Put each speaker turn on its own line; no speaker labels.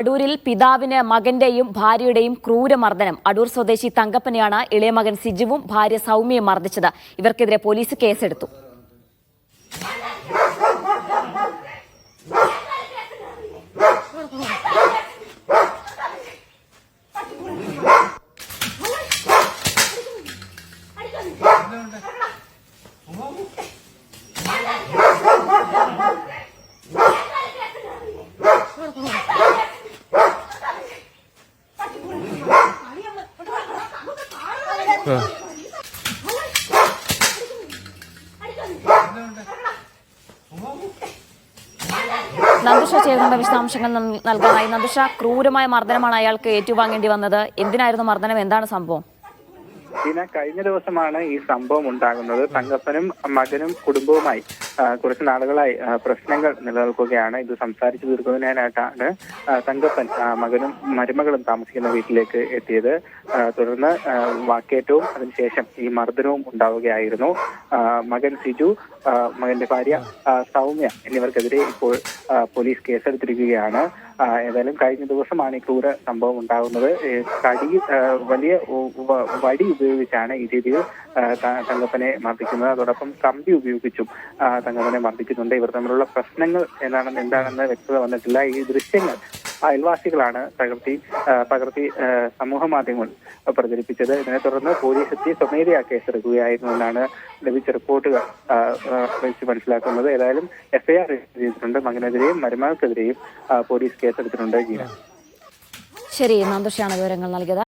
അടൂരിൽ പിതാവിന് മകന്റെയും ഭാര്യയുടെയും ക്രൂരമർദ്ദനം. അടൂർ സ്വദേശി തങ്കപ്പനെയാണ് ഇളയമകൻ സിജുവും ഭാര്യ സൗമ്യയും മർദ്ദിച്ചത്. ഇവർക്കെതിരെ പോലീസ് കേസെടുത്തു. നന്ദുഷ ചേരുന്ന വിശദാംശങ്ങൾ നൽ- നൽകാനായി. നന്ദുഷ ക്രൂരമായ മർദ്ദനമാണ് അയാൾക്ക് ഏറ്റുവാങ്ങേണ്ടി വന്നത്. എന്തിനായിരുന്നു മർദ്ദനം? എന്താണ് സംഭവം?
പിന്നെ കഴിഞ്ഞ ദിവസമാണ് ഈ സംഭവം ഉണ്ടാകുന്നത്. തങ്കപ്പനും മകനും കുടുംബവുമായി കുറച്ച് നാളുകളായി പ്രശ്നങ്ങൾ നിലനിൽക്കുകയാണ്. ഇത് സംസാരിച്ചു തീർക്കുന്നതിനായിട്ടാണ് തങ്കപ്പൻ മകനും മരുമകളും താമസിക്കുന്ന വീട്ടിലേക്ക് എത്തിയത്. തുടർന്ന് വാക്കേറ്റവും അതിനുശേഷം ഈ മർദ്ദനവും ഉണ്ടാവുകയായിരുന്നു. മകൻ സിജു മകന്റെ ഭാര്യ സൗമ്യ എന്നിവർക്കെതിരെ ഇപ്പോൾ പോലീസ് കേസെടുത്തിരിക്കുകയാണ്. ഏതായാലും കഴിഞ്ഞ ദിവസമാണ് ഈ ക്രൂര സംഭവം ഉണ്ടാകുന്നത്. കടി വലിയ വടി വടി ഉപയോഗിച്ചാണ് ഈ രീതിയിൽ തങ്കപ്പനെ മർദ്ദിക്കുന്നത്. അതോടൊപ്പം കമ്പി ഉപയോഗിച്ചും തങ്കപ്പനെ മർദ്ദിക്കുന്നുണ്ട്. ഇവർ തമ്മിലുള്ള പ്രശ്നങ്ങൾ എന്താണെന്ന് എന്താണെന്ന് വ്യക്തത വന്നിട്ടില്ല. ഈ ദൃശ്യങ്ങൾ അയൽവാസികളാണ് പകർത്തി പകർത്തി സമൂഹ മാധ്യമങ്ങൾ പ്രചരിപ്പിച്ചത്. ഇതിനെ തുടർന്ന് പോലീസ് എത്തി സ്വമേധയാ കേസെടുക്കുകയായിരുന്നു എന്നാണ് ലഭിച്ച റിപ്പോർട്ടുകൾ വെച്ച് മനസ്സിലാക്കുന്നത്. ഏതായാലും എഫ്ഐആർ രജിസ്റ്റർ ചെയ്തിട്ടുണ്ട് മകനെതിരെയും മരുമകൾക്കെതിരെയും പോലീസ് കേസെടുത്തിട്ടുണ്ട് ജീന
ശരി നന്ദുഷയാണ് വിവരങ്ങൾ നൽകിയത്.